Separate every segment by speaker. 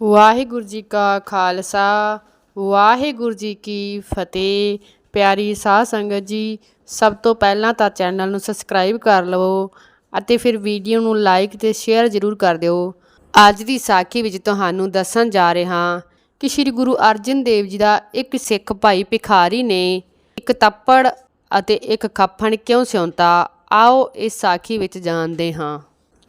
Speaker 1: ਵਾਹਿਗੁਰੂ ਜੀ ਕਾ ਖਾਲਸਾ, ਵਾਹਿਗੁਰੂ ਜੀ ਕੀ ਫਤਿਹ। ਪਿਆਰੀ ਸਾਧ ਸੰਗਤ ਜੀ, ਸਭ ਤੋਂ ਪਹਿਲਾਂ ਤਾਂ ਚੈਨਲ ਨੂੰ ਸਬਸਕ੍ਰਾਈਬ ਕਰ ਲਵੋ ਅਤੇ ਫਿਰ ਵੀਡੀਓ ਨੂੰ ਲਾਈਕ ਤੇ ਸ਼ੇਅਰ ਜ਼ਰੂਰ ਕਰ ਦਿਓ। ਅੱਜ ਦੀ ਸਾਖੀ ਵਿੱਚ ਤੁਹਾਨੂੰ ਦੱਸਣ ਜਾ ਰਿਹਾ ਕਿ ਸ੍ਰੀ ਗੁਰੂ ਅਰਜਨ ਦੇਵ ਜੀ ਦਾ ਇੱਕ ਸਿੱਖ ਭਾਈ ਭਿਖਾਰੀ ਨੇ ਇੱਕ ਤੱਪੜ ਅਤੇ ਇੱਕ ਖੱਫਣ ਕਿਉਂ ਸਿਉਂਤਾ? ਆਓ ਇਸ ਸਾਖੀ ਵਿੱਚ ਜਾਣਦੇ ਹਾਂ।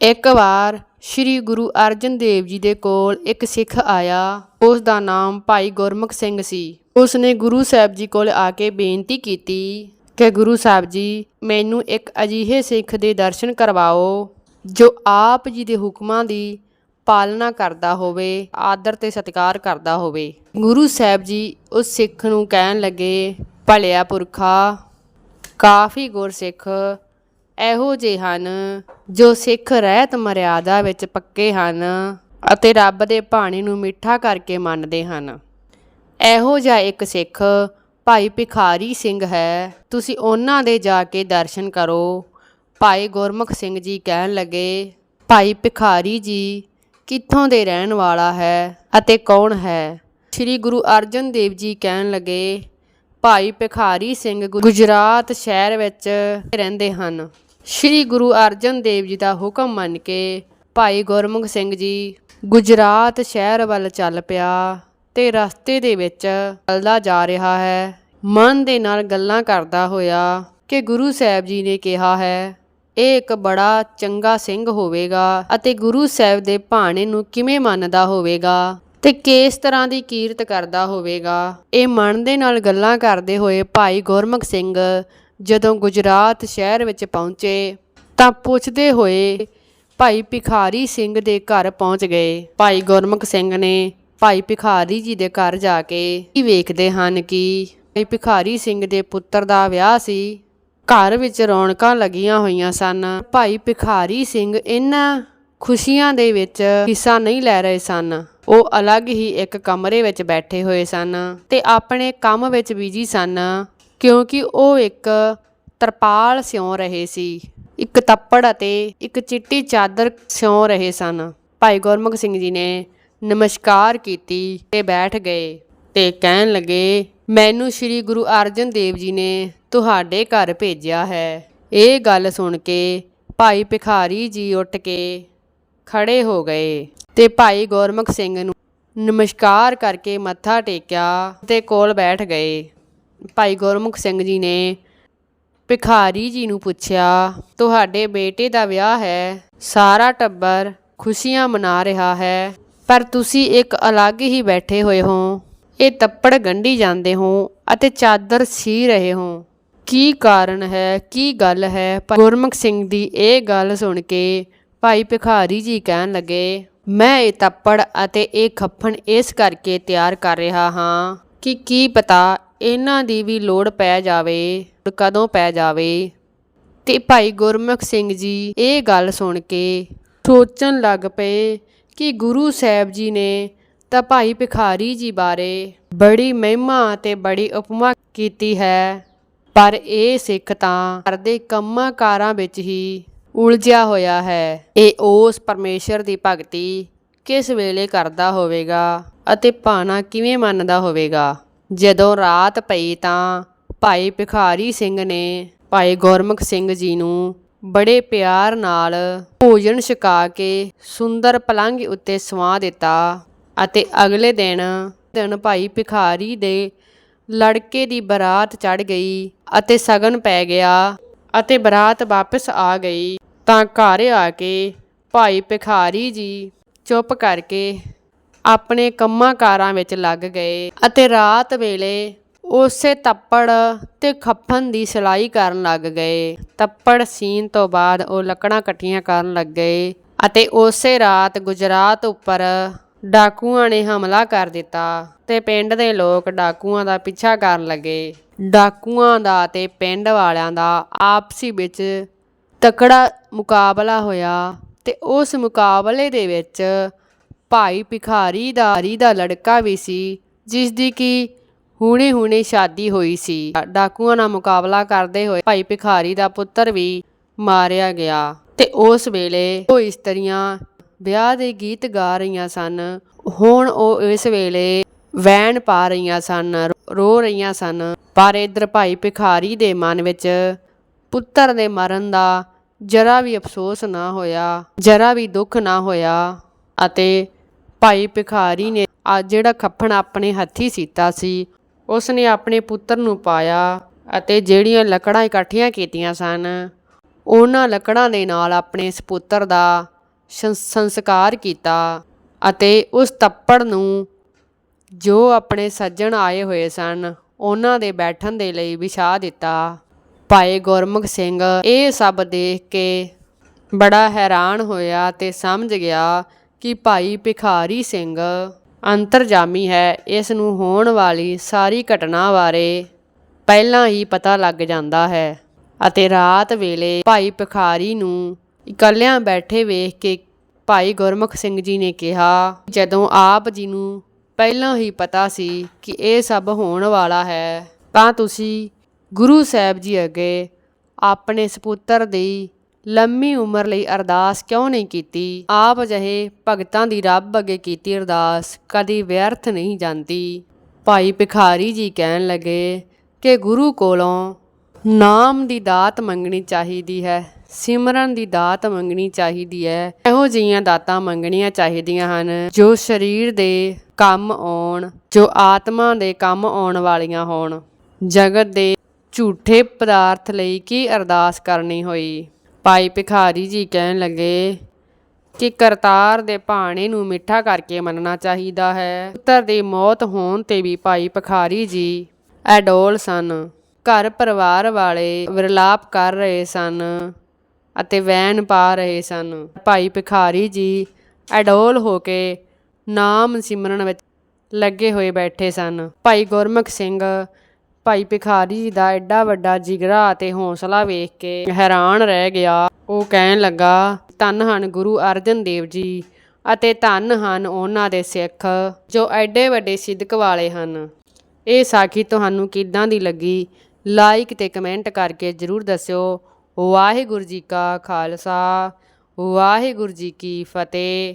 Speaker 1: ਇੱਕ ਵਾਰ ਸ੍ਰੀ ਗੁਰੂ ਅਰਜਨ ਦੇਵ ਜੀ ਦੇ ਕੋਲ ਇੱਕ ਸਿੱਖ ਆਇਆ। ਉਸ ਦਾ ਨਾਮ ਭਾਈ ਗੁਰਮੁਖ ਸਿੰਘ ਸੀ। ਉਸ ਨੇ ਗੁਰੂ ਸਾਹਿਬ ਜੀ ਕੋਲ ਆ ਕੇ ਬੇਨਤੀ ਕੀਤੀ ਕਿ ਗੁਰੂ ਸਾਹਿਬ ਜੀ, ਮੈਨੂੰ ਇੱਕ ਅਜਿਹੇ ਸਿੱਖ ਦੇ ਦਰਸ਼ਨ ਕਰਵਾਓ ਜੋ ਆਪ ਜੀ ਦੇ ਹੁਕਮਾਂ ਦੀ ਪਾਲਣਾ ਕਰਦਾ ਹੋਵੇ, ਆਦਰ ਤੇ ਸਤਿਕਾਰ ਕਰਦਾ ਹੋਵੇ। ਗੁਰੂ ਸਾਹਿਬ ਜੀ ਉਸ ਸਿੱਖ ਨੂੰ ਕਹਿਣ ਲੱਗੇ, ਭਲਿਆ ਪੁਰਖਾ, ਕਾਫੀ ਗੁਰਸਿੱਖ ਇਹੋ ਜਿਹੇ ਹਨ ਜੋ ਸਿੱਖ ਰਹਿਤ ਮਰਿਆਦਾ ਵਿੱਚ ਪੱਕੇ ਹਨ ਅਤੇ ਰੱਬ ਦੇ ਬਾਣੀ ਨੂੰ ਮਿੱਠਾ ਕਰਕੇ ਮੰਨਦੇ ਹਨ। ਇਹੋ ਜਿਹਾ ਇੱਕ ਸਿੱਖ ਭਾਈ ਭਿਖਾਰੀ ਸਿੰਘ ਹੈ। ਤੁਸੀਂ ਉਹਨਾਂ ਦੇ ਜਾ ਕੇ ਦਰਸ਼ਨ ਕਰੋ। ਭਾਈ ਗੁਰਮੁਖ ਸਿੰਘ ਜੀ ਕਹਿਣ ਲੱਗੇ, ਭਾਈ ਭਿਖਾਰੀ ਜੀ, ਕਿੱਥੋਂ ਦੇ ਰਹਿਣ ਵਾਲਾ ਹੈ ਅਤੇ ਕੌਣ ਹੈ? ਸ੍ਰੀ ਗੁਰੂ ਅਰਜਨ ਦੇਵ ਜੀ ਕਹਿਣ ਲੱਗੇ, ਭਾਈ ਭਿਖਾਰੀ ਸਿੰਘ ਗੁਜਰਾਤ ਸ਼ਹਿਰ ਵਿੱਚ ਰਹਿੰਦੇ ਹਨ। ਸ੍ਰੀ ਗੁਰੂ ਅਰਜਨ ਦੇਵ ਜੀ ਦਾ ਹੁਕਮ ਮੰਨ ਕੇ ਭਾਈ ਗੁਰਮੁਖ ਸਿੰਘ ਜੀ ਗੁਜਰਾਤ ਸ਼ਹਿਰ ਵੱਲ ਚੱਲ ਪਿਆ ਤੇ ਰਸਤੇ ਦੇ ਵਿੱਚ ਚੱਲਦਾ ਜਾ ਰਿਹਾ ਹੈ। ਮਨ ਦੇ ਨਾਲ ਗੱਲਾਂ ਕਰਦਾ ਹੋਇਆ ਕਿ ਗੁਰੂ ਸਾਹਿਬ ਜੀ ਨੇ ਕਿਹਾ ਹੈ, ਇਹ ਇੱਕ ਬੜਾ ਚੰਗਾ ਸਿੰਘ ਹੋਵੇਗਾ ਅਤੇ ਗੁਰੂ ਸਾਹਿਬ ਦੇ ਭਾਣੇ ਨੂੰ ਕਿਵੇਂ ਮੰਨਦਾ ਹੋਵੇਗਾ ਤੇ ਕਿਸ ਤਰ੍ਹਾਂ ਦੀ ਕੀਰਤ ਕਰਦਾ ਹੋਵੇਗਾ। ਇਹ ਮਨ ਦੇ ਨਾਲ ਗੱਲਾਂ ਕਰਦੇ ਹੋਏ ਭਾਈ ਗੁਰਮੁਖ ਸਿੰਘ ਜਦੋਂ ਗੁਜਰਾਤ ਸ਼ਹਿਰ ਵਿੱਚ ਪਹੁੰਚੇ ਤਾਂ ਪੁੱਛਦੇ ਹੋਏ ਭਾਈ ਭਿਖਾਰੀ ਸਿੰਘ ਦੇ ਘਰ ਪਹੁੰਚ ਗਏ। ਭਾਈ ਗੁਰਮੁਖ ਸਿੰਘ ਨੇ ਭਾਈ ਭਿਖਾਰੀ ਜੀ ਦੇ ਘਰ ਜਾ ਕੇ ਕੀ ਵੇਖਦੇ ਹਨ ਕਿ ਭਾਈ ਭਿਖਾਰੀ ਸਿੰਘ ਦੇ ਪੁੱਤਰ ਦਾ ਵਿਆਹ ਸੀ। ਘਰ ਵਿੱਚ ਰੌਣਕਾਂ ਲੱਗੀਆਂ ਹੋਈਆਂ ਸਨ। ਭਾਈ ਭਿਖਾਰੀ ਸਿੰਘ ਇਹਨਾਂ ਖੁਸ਼ੀਆਂ ਦੇ ਵਿੱਚ ਹਿੱਸਾ ਨਹੀਂ ਲੈ ਰਹੇ ਸਨ। ਉਹ ਅਲੱਗ ਹੀ ਇੱਕ ਕਮਰੇ ਵਿੱਚ ਬੈਠੇ ਹੋਏ ਸਨ ਤੇ ਆਪਣੇ ਕੰਮ ਵਿੱਚ ਬਿਜ਼ੀ ਸਨ। ਕਿਉਂਕਿ ਉਹ ਇੱਕ ਤਰਪਾਲ ਸਿਉਂ ਰਹੇ ਸੀ। ਇੱਕ ਤੱਪੜ ਅਤੇ ਇੱਕ ਚਿੱਟੀ ਚਾਦਰ ਸਿਉਂ ਰਹੇ ਸਨ। ਭਾਈ ਗੁਰਮੁਖ ਸਿੰਘ ਜੀ ਨੇ ਨਮਸਕਾਰ ਕੀਤੀ ਤੇ ਬੈਠ ਗਏ ਤੇ ਕਹਿਣ ਲੱਗੇ, ਮੈਨੂੰ ਸ੍ਰੀ ਗੁਰੂ ਅਰਜਨ ਦੇਵ ਜੀ ਨੇ ਤੁਹਾਡੇ ਘਰ ਭੇਜਿਆ ਹੈ। ਇਹ ਗੱਲ ਸੁਣ ਕੇ ਭਾਈ ਭਿਖਾਰੀ ਜੀ ਉੱਠ ਕੇ ਖੜੇ ਹੋ ਗਏ ਤੇ ਭਾਈ ਗੁਰਮੁਖ ਸਿੰਘ ਨੂੰ ਨਮਸਕਾਰ ਕਰਕੇ ਮੱਥਾ ਟੇਕਿਆ ਤੇ ਕੋਲ ਬੈਠ ਗਏ। ਭਾਈ ਗੁਰਮੁਖ ਸਿੰਘ ਜੀ ਨੇ ਭਿਖਾਰੀ ਜੀ ਨੂੰ ਪੁੱਛਿਆ, ਤੁਹਾਡੇ ਬੇਟੇ ਦਾ ਵਿਆਹ ਹੈ, ਸਾਰਾ ਟੱਬਰ ਖੁਸ਼ੀਆਂ ਮਨਾ ਰਿਹਾ ਹੈ, ਪਰ ਤੁਸੀਂ ਇੱਕ ਅਲੱਗ ਹੀ ਬੈਠੇ ਹੋਏ ਹੋ। ਇਹ ਤੱਪੜ ਗੰਢੀ ਜਾਂਦੇ ਹੋ ਅਤੇ ਚਾਦਰ ਸੀ ਰਹੇ ਹੋ। ਕੀ ਕਾਰਨ ਹੈ, ਕੀ ਗੱਲ ਹੈ? ਗੁਰਮੁਖ ਸਿੰਘ ਦੀ ਇਹ ਗੱਲ ਸੁਣ ਕੇ ਭਾਈ ਭਿਖਾਰੀ ਜੀ ਕਹਿਣ ਲੱਗੇ, ਮੈਂ ਇਹ ਤੱਪੜ ਅਤੇ ਇਹ ਖੱਫਣ ਇਸ ਕਰਕੇ ਤਿਆਰ ਕਰ ਰਿਹਾ ਹਾਂ ਕਿ ਕੀ ਪਤਾ ਇਹਨਾਂ ਦੀ ਵੀ ਲੋੜ ਪੈ ਜਾਵੇ, ਕਦੋਂ ਪੈ ਜਾਵੇ? ਤੇ ਭਾਈ ਗੁਰਮੁਖ ਸਿੰਘ ਜੀ ਇਹ ਗੱਲ ਸੁਣ ਕੇ ਸੋਚਣ ਲੱਗ ਪਏ ਕਿ ਗੁਰੂ ਸਾਹਿਬ ਜੀ ਨੇ ਤਾਂ ਭਾਈ ਭਿਖਾਰੀ ਜੀ ਬਾਰੇ ਬੜੀ ਮਹਿਮਾ ਤੇ ਬੜੀ ਉਪਮਾ ਕੀਤੀ ਹੈ, ਪਰ ਇਹ ਸਿੱਖ ਤਾਂ ਕਰਦੇ ਕੰਮਾਂ ਕਾਰਾਂ ਵਿੱਚ ਹੀ ਉਲਝਿਆ ਹੋਇਆ ਹੈ। ਇਹ ਉਸ ਪਰਮੇਸ਼ਰ ਦੀ ਭਗਤੀ ਕਿਸ ਵੇਲੇ ਕਰਦਾ ਹੋਵੇਗਾ ਅਤੇ ਭਾਣਾ ਕਿਵੇਂ ਮੰਨਦਾ ਹੋਵੇਗਾ? ਜਦੋਂ ਰਾਤ ਪਈ ਤਾਂ ਭਾਈ ਭਿਖਾਰੀ ਸਿੰਘ ਨੇ ਭਾਈ ਗੁਰਮੁਖ ਸਿੰਘ ਜੀ ਨੂੰ ਬੜੇ ਪਿਆਰ ਨਾਲ ਭੋਜਨ ਛਕਾ ਕੇ ਸੁੰਦਰ ਪਲੰਘ ਉੱਤੇ ਸਵਾ ਦਿੱਤਾ ਅਤੇ ਅਗਲੇ ਦਿਨ ਦਿਨ ਭਾਈ ਭਿਖਾਰੀ ਦੇ ਲੜਕੇ ਦੀ ਬਰਾਤ ਚੜ ਗਈ ਅਤੇ ਸਗਨ ਪੈ ਗਿਆ ਅਤੇ ਬਰਾਤ ਵਾਪਸ ਆ ਗਈ ਤਾਂ ਘਰ ਆ ਕੇ ਭਾਈ ਭਿਖਾਰੀ ਜੀ ਚੁੱਪ ਕਰਕੇ ਆਪਣੇ ਕੰਮਾਂ ਕਾਰਾਂ ਵਿੱਚ ਲੱਗ ਗਏ ਅਤੇ ਰਾਤ ਵੇਲੇ ਉਸੇ ਤੱਪੜ ਤੇ ਖੱਫਨ ਦੀ ਸਿਲਾਈ ਕਰਨ ਲੱਗ ਗਏ। ਤੱਪੜ ਸੀਨ ਤੋਂ ਬਾਅਦ ਉਹ ਲੱਕੜਾਂ ਇਕੱਠੀਆਂ ਕਰਨ ਲੱਗ ਗਏ ਅਤੇ ਉਸੇ ਰਾਤ ਗੁਜਰਾਤ ਉੱਪਰ ਡਾਕੂਆਂ ਨੇ ਹਮਲਾ ਕਰ ਦਿੱਤਾ ਤੇ ਪਿੰਡ ਦੇ ਲੋਕ ਡਾਕੂਆਂ ਦਾ ਪਿੱਛਾ ਕਰਨ ਲੱਗੇ। ਡਾਕੂਆਂ ਦਾ ਤੇ ਪਿੰਡ ਵਾਲਿਆਂ ਦਾ ਆਪਸੀ ਵਿੱਚ ਤਕੜਾ ਮੁਕਾਬਲਾ ਹੋਇਆ ਤੇ ਉਸ ਮੁਕਾਬਲੇ ਦੇ ਵਿੱਚ ਭਾਈ ਭਿਖਾਰੀ ਦਾ ਦਾ ਲੜਕਾ ਵੀ ਸੀ ਜਿਸ ਦੀ ਕਿ ਹੁਣੇ ਹੁਣੇ ਸ਼ਾਦੀ ਹੋਈ ਸੀ। ਡਾਕੂਆਂ ਨਾਲ ਮੁਕਾਬਲਾ ਕਰਦੇ ਹੋਏ ਭਾਈ ਭਿਖਾਰੀ ਦਾ ਪੁੱਤਰ ਵੀ ਮਾਰਿਆ ਗਿਆ। ਤੇ ਉਸ ਵੇਲੇ ਉਹ ਇਸਤਰੀਆਂ ਵਿਆਹ ਦੇ ਗੀਤ ਗਾ ਰਹੀਆਂ ਸਨ। ਹੁਣ ਉਹ ਇਸ ਵੇਲੇ ਵੈਣ ਪਾ ਰਹੀਆਂ ਸਨ, ਰੋ ਰਹੀਆਂ ਸਨ। ਪਰ ਇਧਰ ਭਾਈ ਭਿਖਾਰੀ ਦੇ ਮਨ ਵਿੱਚ ਪੁੱਤਰ ਦੇ ਮਰਨ ਦਾ ਜਰਾ ਵੀ ਅਫਸੋਸ ਨਾ ਹੋਇਆ, ਜਰਾ ਵੀ ਦੁੱਖ ਨਾ ਹੋਇਆ ਅਤੇ ਭਾਈ ਭਿਖਾਰੀ ਨੇ ਆ ਜਿਹੜਾ ਖੱਫਣ ਆਪਣੇ ਹੱਥੀ ਸੀਤਾ ਸੀ ਉਸ ਨੇ ਆਪਣੇ ਪੁੱਤਰ ਨੂੰ ਪਾਇਆ ਅਤੇ ਜਿਹੜੀਆਂ ਲੱਕੜਾਂ ਇਕੱਠੀਆਂ ਕੀਤੀਆਂ ਸਨ, ਉਹਨਾਂ ਲੱਕੜਾਂ ਦੇ ਨਾਲ ਆਪਣੇ ਸਪੁੱਤਰ ਦਾ ਸੰਸਕਾਰ ਕੀਤਾ ਅਤੇ ਉਸ ਤੱਪੜ ਨੂੰ ਜੋ ਆਪਣੇ ਸੱਜਣ ਆਏ ਹੋਏ ਸਨ, ਉਹਨਾਂ ਦੇ ਬੈਠਣ ਦੇ ਲਈ ਵਿਛਾ ਦਿੱਤਾ। ਭਾਈ ਗੁਰਮੁਖ ਸਿੰਘ ਇਹ ਸਭ ਦੇਖ ਕੇ ਬੜਾ ਹੈਰਾਨ ਹੋਇਆ ਤੇ ਸਮਝ ਗਿਆ ਕਿ ਭਾਈ ਭਿਖਾਰੀ ਸਿੰਘ ਅੰਤਰਜਾਮੀ ਹੈ, ਇਸ ਨੂੰ ਹੋਣ ਵਾਲੀ ਸਾਰੀ ਘਟਨਾ ਬਾਰੇ ਪਹਿਲਾਂ ਹੀ ਪਤਾ ਲੱਗ ਜਾਂਦਾ ਹੈ। ਅਤੇ ਰਾਤ ਵੇਲੇ ਭਾਈ ਭਿਖਾਰੀ ਨੂੰ ਇਕੱਲਿਆਂ ਬੈਠੇ ਵੇਖ ਕੇ ਭਾਈ ਗੁਰਮੁਖ ਸਿੰਘ ਜੀ ਨੇ ਕਿਹਾ, ਜਦੋਂ ਆਪ ਜੀ ਨੂੰ ਪਹਿਲਾਂ ਹੀ ਪਤਾ ਸੀ ਕਿ ਇਹ ਸਭ ਹੋਣ ਵਾਲਾ ਹੈ, ਤਾਂ ਤੁਸੀਂ ਗੁਰੂ ਸਾਹਿਬ ਜੀ ਅੱਗੇ ਆਪਣੇ ਸਪੁੱਤਰ ਦੀ ਲੰਮੀ ਉਮਰ ਲਈ ਅਰਦਾਸ ਕਿਉਂ ਨਹੀਂ ਕੀਤੀ? ਆਪ ਜਹੇ ਭਗਤਾਂ ਦੀ ਰੱਬ ਅੱਗੇ ਕੀਤੀ ਅਰਦਾਸ ਕਦੀ ਵਿਅਰਥ ਨਹੀਂ ਜਾਂਦੀ। ਭਾਈ ਭਿਖਾਰੀ ਜੀ ਕਹਿਣ ਲੱਗੇ ਕਿ ਗੁਰੂ ਕੋਲੋਂ ਨਾਮ ਦੀ ਦਾਤ ਮੰਗਣੀ ਚਾਹੀਦੀ ਹੈ, ਸਿਮਰਨ ਦੀ ਦਾਤ ਮੰਗਣੀ ਚਾਹੀਦੀ ਹੈ। ਇਹੋ ਜਿਹੀਆਂ ਦਾਤਾਂ ਮੰਗਣੀਆਂ ਚਾਹੀਦੀਆਂ ਹਨ ਜੋ ਸਰੀਰ ਦੇ ਕੰਮ ਆਉਣ, ਜੋ ਆਤਮਾ ਦੇ ਕੰਮ ਆਉਣ ਵਾਲੀਆਂ ਹੋਣ। ਜਗਤ ਦੇ ਝੂਠੇ ਪਦਾਰਥ ਲਈ ਕੀ ਅਰਦਾਸ ਕਰਨੀ ਹੋਈ? ਭਾਈ ਭਿਖਾਰੀ ਜੀ ਕਹਿਣ ਲੱਗੇ ਕਿ ਕਰਤਾਰ ਦੇ ਭਾਣੇ ਨੂੰ ਮਿੱਠਾ ਕਰਕੇ ਮੰਨਣਾ ਚਾਹੀਦਾ ਹੈ। ਪੁੱਤਰ ਦੀ ਮੌਤ ਹੋਣ ਤੇ ਵੀ ਭਾਈ ਭਿਖਾਰੀ ਜੀ ਐਡੋਲ ਸਨ। ਘਰ ਪਰਿਵਾਰ ਵਾਲੇ ਵਿਰਲਾਪ ਕਰ ਰਹੇ ਸਨ ਅਤੇ ਵੈਨ ਪਾ ਰਹੇ ਸਨ। ਭਾਈ ਭਿਖਾਰੀ ਜੀ ਐਡੋਲ ਹੋ ਕੇ ਨਾਮ ਸਿਮਰਨ ਵਿੱਚ ਲੱਗੇ ਹੋਏ ਬੈਠੇ ਸਨ। ਭਾਈ ਗੁਰਮੁਖ ਸਿੰਘ ਭਾਈ ਭਿਖਾਰੀ ਜੀ ਦਾ ਐਡਾ ਵੱਡਾ ਜਿਗਰਾ ਅਤੇ ਹੌਸਲਾ ਵੇਖ ਕੇ ਹੈਰਾਨ ਰਹਿ ਗਿਆ। ਉਹ ਕਹਿਣ ਲੱਗਾ, ਧੰਨ ਹਨ ਗੁਰੂ ਅਰਜਨ ਦੇਵ ਜੀ ਅਤੇ ਧੰਨ ਹਨ ਉਹਨਾਂ ਦੇ ਸਿੱਖ ਜੋ ਐਡੇ ਵੱਡੇ ਸਿੱਧਕ ਵਾਲੇ ਹਨ। ਇਹ ਸਾਖੀ ਤੁਹਾਨੂੰ ਕਿੱਦਾਂ ਦੀ ਲੱਗੀ? ਲਾਈਕ ਤੇ ਕਮੈਂਟ ਕਰਕੇ ਜਰੂਰ ਦੱਸਿਓ। ਵਾਹਿਗੁਰੂ ਜੀ ਕਾ ਖਾਲਸਾ, ਵਾਹਿਗੁਰੂ ਜੀ ਕੀ ਫਤਿਹ।